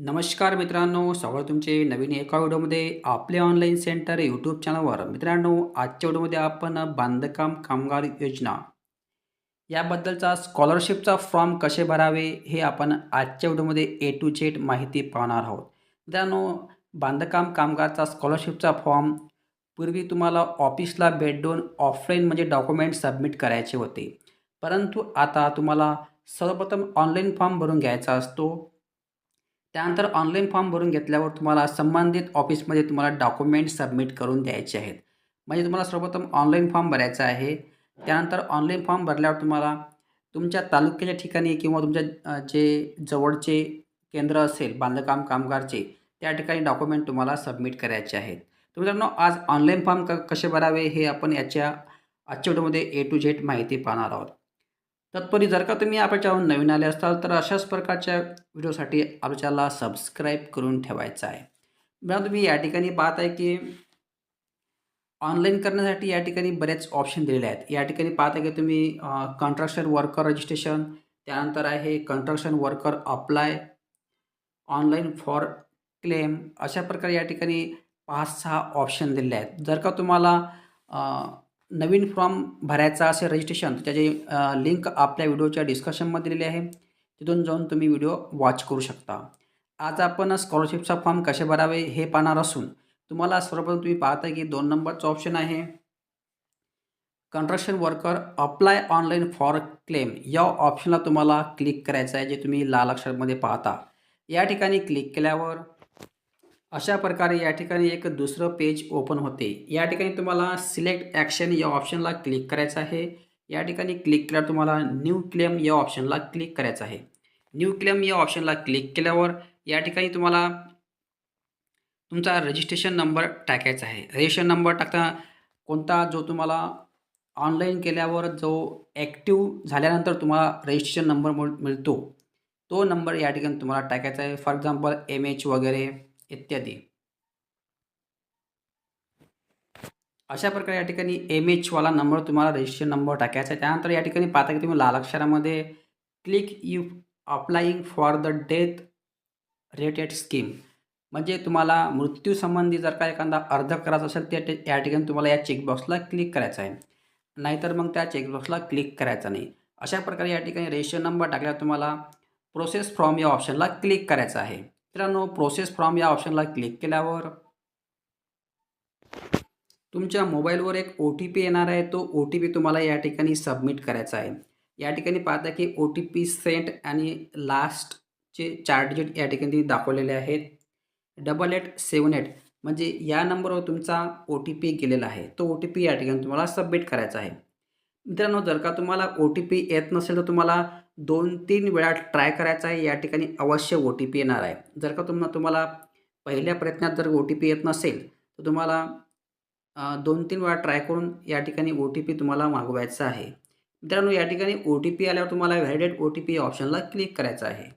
नमस्कार मित्रांनो स्वागत तुमचे नवीन एका व्हिडिओमध्ये आपले ऑनलाईन सेंटर यूट्यूब चॅनलवर मित्रांनो आजच्या व्हिडिओमध्ये आपण बांधकाम कामगार योजना याबद्दलचा स्कॉलरशिपचा फॉर्म कसे भरावे हे आपण आजच्या व्हिडिओमध्ये ए टू झेड माहिती पाहणार आहोत. मित्रांनो बांधकाम कामगारचा स्कॉलरशिपचा फॉर्म पूर्वी तुम्हाला ऑफिसला भेट देऊन ऑफलाईन म्हणजे डॉक्युमेंट सबमिट करायचे होते. परंतु आता तुम्हाला सर्वप्रथम ऑनलाईन फॉर्म भरून घ्यायचा असतो. त्यानंतर ऑनलाईन फॉर्म भरून घेतल्यावर तुम्हाला संबंधित ऑफिसमध्ये तुम्हाला डॉक्युमेंट सबमिट करून द्यायचे आहेत. म्हणजे तुम्हाला सर्वप्रथम ऑनलाईन फॉर्म भरायचा आहे. त्यानंतर ऑनलाईन फॉर्म भरल्यावर तुम्हाला तुमच्या तालुक्याच्या ठिकाणी किंवा तुमच्या जे जवळचे केंद्र असेल बांधकाम कामगारचे त्या ठिकाणी डॉक्युमेंट तुम्हाला सबमिट करायचे आहेत. तर मित्रांनो आज ऑनलाईन फॉर्म क कसे भरावे हे आपण याच्या आजच्या व्हिडिओमध्ये ए टू झेड माहिती पाहणार आहोत. तत्पूर्वी जर का तुम्ही आपल्या चॅनल नवीन आले असाल तर अशाच प्रकारच्या व्हिडिओसाठी आपल्या चॅनलला सबस्क्राईब करून ठेवायचं आहे. मॅडम तुम्ही या ठिकाणी पाहत आहे की ऑनलाईन करण्यासाठी या ठिकाणी बरेच ऑप्शन दिलेले आहेत. या ठिकाणी पाहत आहे की तुम्ही कॉन्ट्रॅक्शन वर्कर रजिस्ट्रेशन त्यानंतर आहे construction worker apply online for claim अशा प्रकारे या ठिकाणी पाच सहा ऑप्शन दिलेले आहेत. जर का तुम्हाला नवीन फॉर्म भरायचा असेल रजिस्ट्रेशन त्याचे त्याची लिंक आपल्या व्हिडिओच्या डिस्कशनमध्ये दिलेली आहे. तिथून जाऊन तुम्ही व्हिडिओ वॉच करू शकता. आज आपण स्कॉलरशिपचा फॉर्म कसे भरावे हे पाहणार असून तुम्हाला सर्वप्रथम तुम्ही पाहता की दोन नंबरचं ऑप्शन आहे. Construction worker apply online for claim या ऑप्शनला तुम्हाला क्लिक करायचं आहे जे तुम्ही लाल अक्षरमध्ये पाहता. या ठिकाणी क्लिक केल्यावर अशा प्रकारे या ठिकाणी एक दुसरं पेज ओपन होते. या ठिकाणी तुम्हाला सिलेक्ट ॲक्शन या ऑप्शनला क्लिक करायचं आहे. या ठिकाणी क्लिक केल्यावर तुम्हाला न्यू क्लेम या ऑप्शनला क्लिक करायचं आहे. न्यू क्लेम या ऑप्शनला क्लिक केल्यावर या ठिकाणी तुम्हाला तुमचा रजिस्ट्रेशन नंबर टाकायचा आहे. रजिस्ट्रेशन नंबर टाकता कोणता जो तुम्हाला ऑनलाईन केल्यावर जो ॲक्टिव्ह झाल्यानंतर तुम्हाला रजिस्ट्रेशन नंबर मिळ मिळतो तो नंबर या ठिकाणी तुम्हाला टाकायचा आहे. फॉर एक्झाम्पल एम एच वगैरे इत्यादी. अशा प्रकारे या ठिकाणी एम एचवाला नंबर तुम्हाला रजिस्ट्रेशन नंबर टाकायचा आहे. त्यानंतर या ठिकाणी पाहता की तुम्ही लाल अक्षरामध्ये click you applying for the death rated scheme म्हणजे तुम्हाला मृत्यूसंबंधी जर का एखादा अर्ज करायचा असेल त्या या ठिकाणी तुम्हाला या चेकबॉक्सला क्लिक करायचं आहे. नाहीतर मग त्या चेकबॉक्सला क्लिक करायचा नाही. अशा प्रकारे या ठिकाणी रजिस्ट्रेशन नंबर टाकल्यावर तुम्हाला प्रोसेस फ्रॉम या ऑप्शनला क्लिक करायचं आहे. मित्रांनो प्रोसेस फ्रॉम या ऑप्शनला क्लिक केल्यावर तुमच्या मोबाईलवर एक ओ टी पी येणार आहे. तो ओ टी पी तुम्हाला या ठिकाणी सबमिट करायचा आहे. या ठिकाणी पाहता की ओ टी पी सेंट आणि लास्टचे चार डिजिट या ठिकाणी दाखवलेले आहेत. डबल एट सेवन एट म्हणजे या नंबरवर तुमचा ओ टी पी गेलेला आहे. तो ओ टी पी या ठिकाणी तुम्हाला सबमिट करायचा आहे. मित्रांनो जर का तुम्हाला ओ टी पी येत नसेल तर तुम्हाला दोन तीन वेळा ट्राय करायचा आहे या ठिकाणी अवश्य ओ टी पी येणार आहे. जर का तुम्हाला तुम्हाला पहिल्या प्रयत्नात जर ओ टी पी येत नसेल तर तुम्हाला दोन तीन वेळा ट्राय करून या ठिकाणी ओ टी पी तुम्हाला मागवायचा आहे. मित्रांनो या ठिकाणी ओ टी पी आल्यावर तुम्हाला व्हॅलिडेट ओ टी पी ऑप्शनला क्लिक करायचं आहे.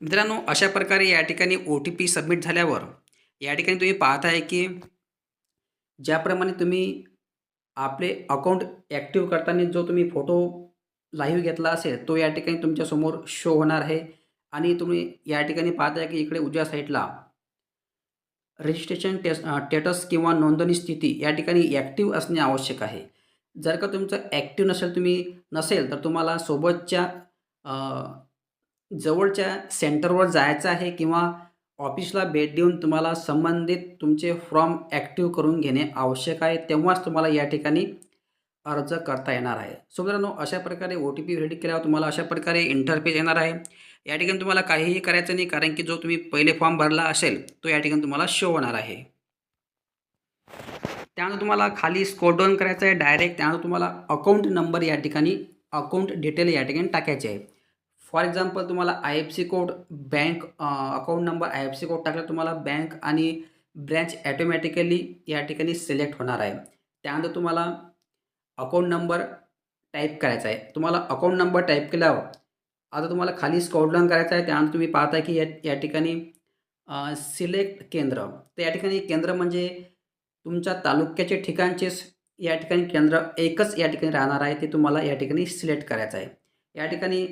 मित्रांनो अशा प्रकारे या ठिकाणी ओ टी पी सबमिट झाल्यावर या ठिकाणी तुम्ही पाहत आहे की ज्याप्रमाणे तुम्ही आपले अकाउंट ॲक्टिव्ह करताना जो तुम्ही फोटो लाईव्ह घेतला असेल तो या ठिकाणी तुमच्यासमोर शो होणार आहे. आणि तुम्ही या ठिकाणी पाहताय की इकडे उजव्या साईडला रजिस्ट्रेशन टेस स्टेटस किंवा नोंदणी स्थिती या ठिकाणी ॲक्टिव्ह असणे आवश्यक आहे. जर का तुमचं ॲक्टिव्ह नसेल तुम्ही नसेल तर तुम्हाला सोबतच्या जवळच्या सेंटरवर जायचं आहे किंवा ऑफिसला भेट देऊन तुम्हाला संबंधित तुमचे फॉर्म ॲक्टिव्ह करून घेणे आवश्यक आहे. तेव्हाच तुम्हाला या ठिकाणी अर्ज करता येणार आहे. सो मित्रांनो अशा प्रकारे ओ टी पी व्हॅलिड केल्यावर तुम्हाला अशा प्रकारे इंटरफेस येणार आहे. या ठिकाणी तुम्हाला काहीही करायचं नाही कारण की जो तुम्ही पहिले फॉर्म भरला असेल तो या ठिकाणी तुम्हाला शो होणार आहे. त्यानंतर तुम्हाला खाली स्कोर डाऊन करायचं आहे डायरेक्ट त्यानंतर तुम्हाला अकाउंट नंबर या ठिकाणी अकाउंट डिटेल या ठिकाणी टाकायचे आहे. फॉर एक्झाम्पल तुम्हाला I F C code bank account number I F C code टाकला तुम्हाला बँक आणि ब्रँच ॲटोमॅटिकली या ठिकाणी सिलेक्ट होणार आहे. त्यानंतर तुम्हाला अकाउंट नंबर टाईप करायचा आहे. तुम्हाला अकाउंट नंबर टाईप केल्यावर आता तुम्हाला खाली स्क्रॉल करायचं आहे. त्यानंतर तुम्ही पाहता की या या ठिकाणी सिलेक्ट केंद्र. तर या ठिकाणी केंद्र म्हणजे तुमच्या तालुक्याचे ठिकाणचेच या ठिकाणी केंद्र एकच या ठिकाणी राहणार आहे. ते तुम्हाला या ठिकाणी सिलेक्ट करायचं आहे. या ठिकाणी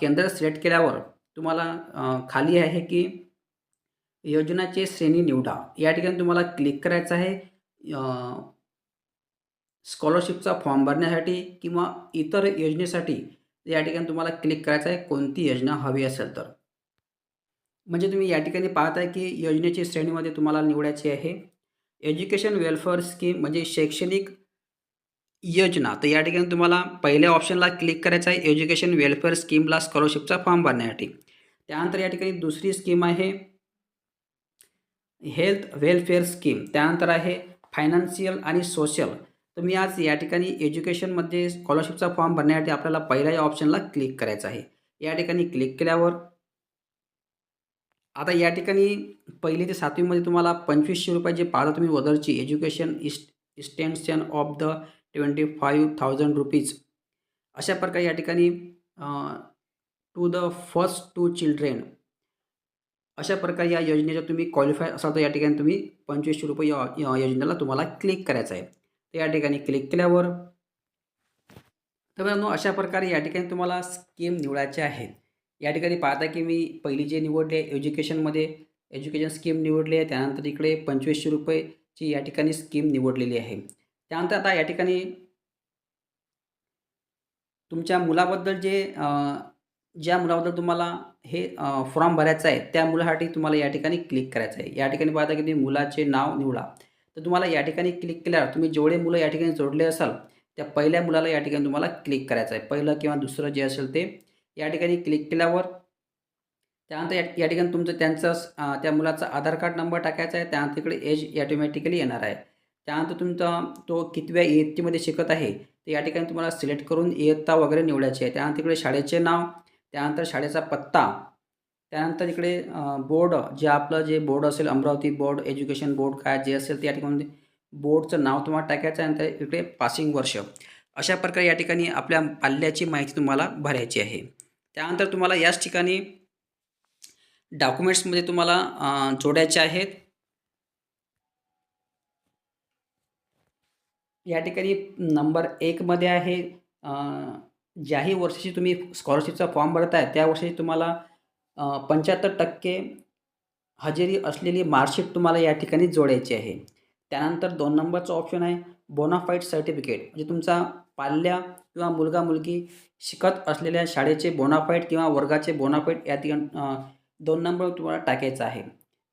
केंद्र सिलेक्ट केल्यावर तुम्हाला खाली आहे की योजनाची श्रेणी निवडा. या ठिकाणी तुम्हाला क्लिक करायचं आहे. स्कॉलरशिपचा फॉर्म भरण्यासाठी किंवा इतर योजनेसाठी या ठिकाणी तुम्हाला क्लिक करायचं आहे कोणती योजना हवी असेल तर. म्हणजे तुम्ही या ठिकाणी पाहताय की योजनेची श्रेणीमध्ये तुम्हाला निवडायची आहे. एज्युकेशन वेलफेअर स्कीम म्हणजे शैक्षणिक योजना. तर या ठिकाणी तुम्हाला पहिल्या ऑप्शनला क्लिक करायचं आहे एज्युकेशन वेलफेअर स्कीमला स्कॉलरशिपचा फॉर्म भरण्यासाठी. त्यानंतर या ठिकाणी दुसरी स्कीम आहे हेल्थ वेलफेअर स्कीम त्यानंतर आहे फायनान्शियल आणि सोशल तर मी आज या ठिकाणी एज्युकेशनमध्ये स्कॉलरशिपचा फॉर्म भरण्यासाठी आपल्याला पहिल्या या ऑप्शनला क्लिक करायचं आहे. या ठिकाणी क्लिक केल्यावर आता या ठिकाणी पहिली ते सातवीमध्ये तुम्हाला पंचवीसशे रुपये जे पाहता तुम्ही वदरची education east extension of the twenty five thousand rupees. अशा प्रकारे या ठिकाणी to the first two children अशा प्रकारे या योजनेच्या तुम्ही क्वालिफाय असाल तर या ठिकाणी तुम्ही पंचवीसशे रुपये या योजनेला तुम्हाला क्लिक करायचं आहे. तर या ठिकाणी क्लिक केल्यावर तर मित्रांनो अशा प्रकारे या ठिकाणी तुम्हाला स्कीम निवडायच्या आहेत. या ठिकाणी पाहता की मी पहिली जे निवडले एज्युकेशनमध्ये एज्युकेशन स्कीम निवडली आहे. त्यानंतर इकडे पंचवीसशे रुपयेची या ठिकाणी स्कीम निवडलेली आहे. त्यानंतर आता या ठिकाणी तुमच्या मुलाबद्दल जे ज्या मुलाबद्दल तुम्हाला हे फॉर्म भरायचं आहे त्या मुलासाठी तुम्हाला या ठिकाणी क्लिक करायचं आहे. या ठिकाणी पाहता की तुम्ही मुलाचे नाव निवडा. तर तुम्हाला या ठिकाणी क्लिक केल्यावर तुम्ही जेवढे मुलं या ठिकाणी जोडले असाल त्या पहिल्या मुलाला या ठिकाणी तुम्हाला क्लिक करायचं आहे. पहिलं किंवा दुसरं जे असेल ते या ठिकाणी क्लिक केल्यावर त्यानंतर या या ठिकाणी तुमचं त्यांचं त्या मुलाचा आधार कार्ड नंबर टाकायचा आहे. त्यानंतर इकडे एज ॲटोमॅटिकली येणार आहे. त्यानंतर तुमचा तो कितव्या इयत्तेमध्ये शिकत आहे ते या ठिकाणी तुम्हाला सिलेक्ट करून इयत्ता वगैरे निवडायची आहे. त्यानंतर इकडे शाळेचे नाव त्यानंतर शाळेचा पत्ता त्यानंतर इकडे बोर्ड जे आपलं जे बोर्ड असेल अमरावती बोर्ड एज्युकेशन बोर्ड काय जे असेल त्या ठिकाणी बोर्डचं नाव तुम्हाला टाकायचं आहे नंतर इकडे पासिंग वर्ष. अशा प्रकारे या ठिकाणी आपल्या पाल्याची माहिती तुम्हाला भरायची आहे. त्यानंतर तुम्हाला याच ठिकाणी डॉक्युमेंट्समध्ये तुम्हाला जोडायचे आहेत. या ठिकाणी नंबर एकमध्ये आहे ज्याही वर्षाची तुम्ही स्कॉलरशिपचा फॉर्म भरत आहे त्या वर्षाची तुम्हाला पंच्याहत्तर टक्के हजेरी असलेली मार्कशीट तुम्हाला या ठिकाणी जोडायची आहे. त्यानंतर दोन नंबरचं ऑप्शन आहे बोनाफाईड सर्टिफिकेट म्हणजे तुमचा पाल्या किंवा मुलगा मुलगी शिकत असलेल्या शाळेचे बोनाफाईड किंवा वर्गाचे बोनाफाईड या ठिकाणी दोन नंबर तुम्हाला टाकायचं आहे.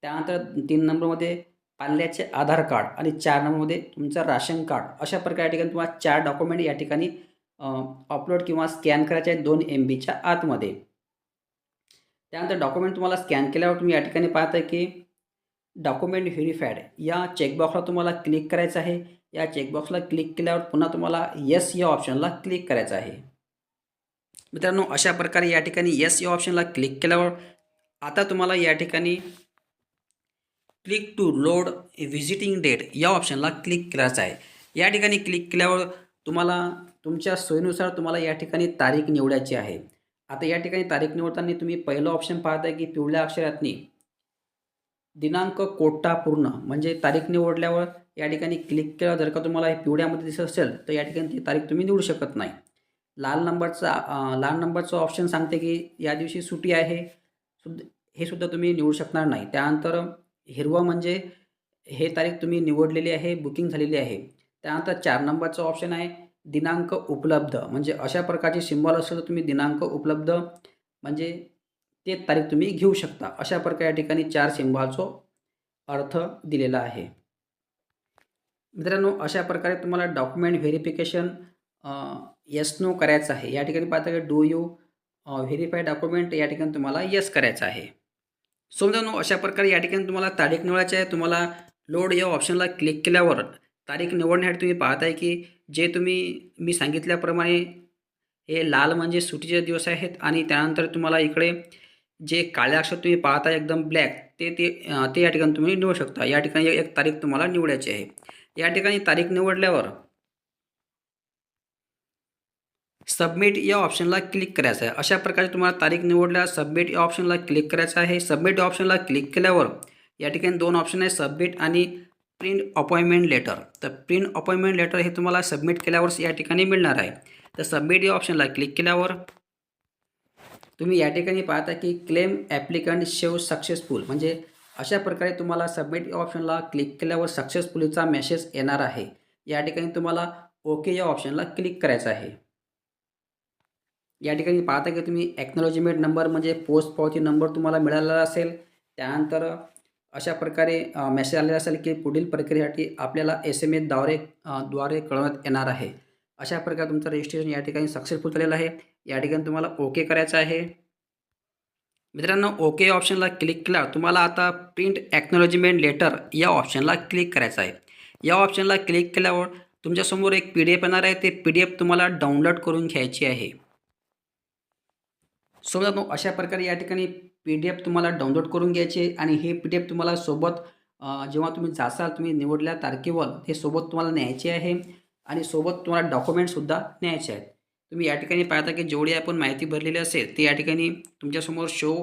त्यानंतर तीन नंबरमध्ये पाल्याचे आधार कार्ड आणि चार नंबरमध्ये तुमचं राशन कार्ड. अशा प्रकारे या ठिकाणी तुम्हाला चार डॉक्युमेंट या ठिकाणी अपलोड किंवा स्कॅन करायचे आहेत दोन एम बीच्या आतमध्ये. त्यानंतर डॉक्युमेंट तुम्हाला स्कॅन केल्यावर तुम्ही या ठिकाणी पाहताय की डॉक्युमेंट व्हेरीफाईड या चेकबॉक्सला तुम्हाला क्लिक करायचं आहे. या चेकबॉक्सला क्लिक केल्यावर पुन्हा तुम्हाला येस या ऑप्शनला क्लिक करायचं आहे. मित्रांनो अशा प्रकारे या ठिकाणी येस या ऑप्शनला क्लिक केल्यावर आता तुम्हाला या ठिकाणी click to load visiting date या ऑप्शनला क्लिक करायचं आहे. या ठिकाणी क्लिक केल्यावर तुम्हाला तुमच्या सोयीनुसार तुम्हाला या ठिकाणी तारीख निवडायची आहे. आता या ठिकाणी तारीख निवडताना तुम्ही पहिलं ऑप्शन पाहताय की पिवळ्या अक्षरातनी दिनांक कोटा पूर्ण म्हणजे तारीख निवडल्यावर या ठिकाणी क्लिक केलं. जर का तुम्हाला हे पिवळ्यामध्ये दिसत असेल तर या ठिकाणी ती तारीख तुम्ही निवडू शकत नाही. लाल नंबरचा लाल नंबरचं ऑप्शन सांगते की या दिवशी सुटी आहे सुद्धा हे सुद्धा तुम्ही निवडू शकणार नाही. त्यानंतर हिरवा म्हणजे हे तारीख तुम्ही निवडलेली आहे बुकिंग झालेली आहे. त्यानंतर चार नंबरचं ऑप्शन आहे दिनांक उपलब्ध म्हणजे अशा प्रकारचे सिम्बॉल असेल तर तुम्ही दिनांक उपलब्ध म्हणजे ते तारीख तुम्ही घेऊ शकता. अशा प्रकारे या ठिकाणी चार सिम्बॉलचा अर्थ दिलेला आहे. मित्रांनो अशा प्रकारे तुम्हाला डॉक्युमेंट व्हेरिफिकेशन यस नो करायचं आहे. या ठिकाणी पाहता की डू यू व्हेरीफाय डॉक्युमेंट या ठिकाणी तुम्हाला येस करायचं आहे. सो मित्रांनो अशा प्रकारे या ठिकाणी तुम्हाला तारीख निवडायची आहे. तुम्हाला लोड या ऑप्शनला क्लिक केल्यावर तारीख निवडण्यासाठी तुम्ही पाहताय की जे तुम्ही मी सांगितल्याप्रमाणे हे लाल म्हणजे सुट्टीचे दिवस आहेत आणि त्यानंतर तुम्हाला इकडे जे काळे अक्षर तुम्ही पाहता एकदम ब्लॅक ते ते ते या ठिकाणी तुम्ही निवडू शकता. या ठिकाणी एक तारीख तुम्हाला निवडायची आहे. या ठिकाणी तारीख निवडल्यावर सबमिट या ऑप्शनला क्लिक करायचं आहे. अशा प्रकारे तुम्हाला तारीख निवडल्यावर सबमिट या ऑप्शनला क्लिक करायचं आहे. सबमिट या ऑप्शनला क्लिक केल्यावर या ठिकाणी दोन ऑप्शन आहे सबमिट आणि प्रिंट अपॉइंटमेंट लेटर तर प्रिंट अपॉइंटमेंट लेटर हे तुम्हाला सबमिट केल्यावर या ठिकाणी मिळणार आहे. तर सबमिट या ऑप्शनला क्लिक केल्यावर तुम्ही या ठिकाणी पाहता की क्लेम ॲप्लिकंट शेव सक्सेसफुल म्हणजे अशा प्रकारे तुम्हाला सबमिट या ऑप्शनला क्लिक केल्यावर सक्सेसफुलीचा मेसेज येणार आहे. या ठिकाणी तुम्हाला ओके या ऑप्शनला क्लिक करायचं आहे. या ठिकाणी पाहता की तुम्ही ॲक्नॉलॉजिमेंट नंबर म्हणजे पोस्ट पावती नंबर तुम्हाला मिळालेला असेल. त्यानंतर अशा प्रकारे मेसेज आलेला असेल की पुढील प्रक्रियेसाठी आपल्याला एस एम एद्वारे द्वारे कळवण्यात येणार आहे. अशा प्रकारे तुमचं रजिस्ट्रेशन या ठिकाणी सक्सेसफुल झालेलं आहे. या ठिकाणी तुम्हाला ओके करायचं आहे. मित्रांनो ओके ऑप्शनला क्लिक केल्यावर तुम्हाला आता प्रिंट ॲक्नॉलॉजीमेंट लेटर या ऑप्शनला क्लिक करायचं आहे. या ऑप्शनला क्लिक केल्यावर तुमच्यासमोर एक पी डी एफ येणार आहे. ते पी डी एफ तुम्हाला डाउनलोड करून घ्यायची आहे. सो मित्रांनो अशा प्रकारे या ठिकाणी पी डी एफ तुम्हाला डाउनलोड करून घ्यायचे आणि हे पी डी एफ तुम्हाला सोबत जेव्हा तुम्ही जासाल तुम्ही निवडल्या तारखेवर हे सोबत तुम्हाला न्यायचे आहे आणि सोबत तुम्हाला डॉक्युमेंटसुद्धा न्यायचे आहेत. तुम्ही या ठिकाणी पाहता की जेवढी आपण माहिती भरलेली असेल ती या ठिकाणी तुमच्यासमोर शो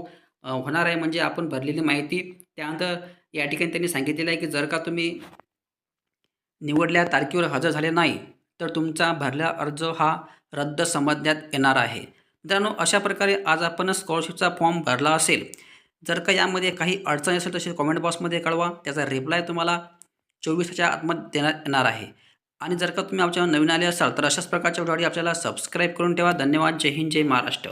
होणार आहे. म्हणजे आपण भरलेली माहिती त्यानंतर या ठिकाणी त्यांनी सांगितलेलं आहे की जर का तुम्ही निवडल्या तारखेवर हजर झाले नाही तर तुमचा भरला अर्ज हा रद्द समजण्यात येणार आहे. मित्रांनो अशा प्रकारे आज आपण स्कॉलरशिपचा फॉर्म भरला असेल. जर का यामध्ये काही अडचण असेल तसे कॉमेंट बॉक्समध्ये कळवा. त्याचा रिप्लाय तुम्हाला चोवीसच्या आतमध्ये देण्यात येणार आहे. आणि जर का तुम्ही आमच्या नवीन आले असाल तर अशाच प्रकारच्या व्हिडिओ आपल्याला सबस्क्राईब करून ठेवा. धन्यवाद. जय हिंद. जय महाराष्ट्र.